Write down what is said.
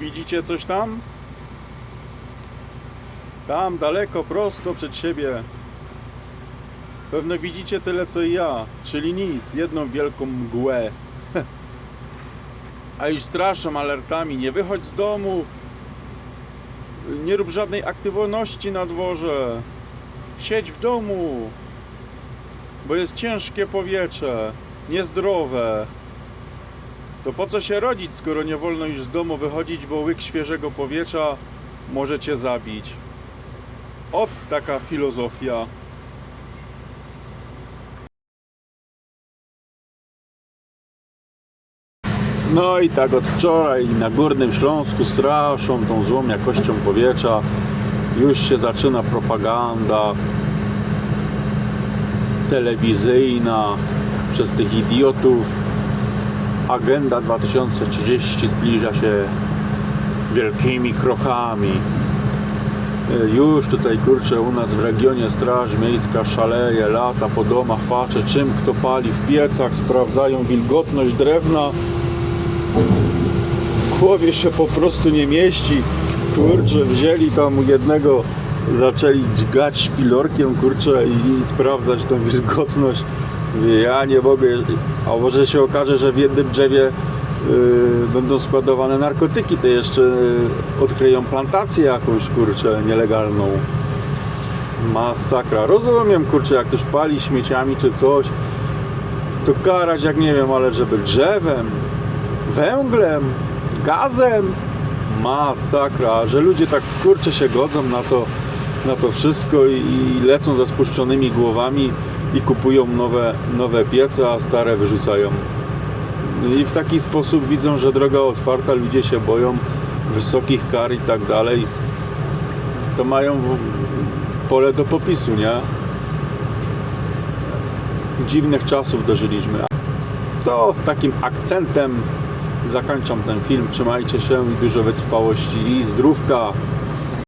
Widzicie coś tam? Tam, daleko, prosto przed siebie. Pewno widzicie tyle co i ja, czyli nic, jedną wielką mgłę. A już straszą alertami, nie wychodź z domu, nie rób żadnej aktywności na dworze, siedź w domu, bo jest ciężkie powietrze, niezdrowe. To po co się rodzić, skoro nie wolno już z domu wychodzić, bo łyk świeżego powietrza może cię zabić. Ot taka filozofia. No i tak od wczoraj na Górnym Śląsku straszą tą złą jakością powietrza. Już się zaczyna propaganda telewizyjna przez tych idiotów. Agenda 2030 zbliża się wielkimi krokami. E, Już tutaj kurczę u nas w regionie Straż Miejska szaleje, lata po domach, patrzę czym kto pali w piecach, sprawdzają wilgotność drewna. W głowie się po prostu nie mieści. Kurczę, wzięli tam jednego, zaczęli dźgać szpilorkiem, kurczę, i, i sprawdzać tą wilgotność. Ja nie mogę, a może się okaże, że w jednym drzewie yy, będą składowane narkotyki, to jeszcze yy, odkryją plantację jakąś, kurczę, nielegalną. Masakra. Rozumiem, kurczę, jak ktoś pali śmieciami czy coś, to karać jak nie wiem, ale żeby drzewem, węglem, gazem, masakra, że ludzie tak kurczę się godzą na to, na to wszystko i, i lecą ze spuszczonymi głowami i kupują nowe, nowe piece, a stare wyrzucają. I w taki sposób widzą, że droga otwarta, ludzie się boją wysokich kar i tak dalej. To mają pole do popisu, nie? Dziwnych czasów dożyliśmy. To takim akcentem zakończam ten film. Trzymajcie się i dużo wytrwałości i zdrówka.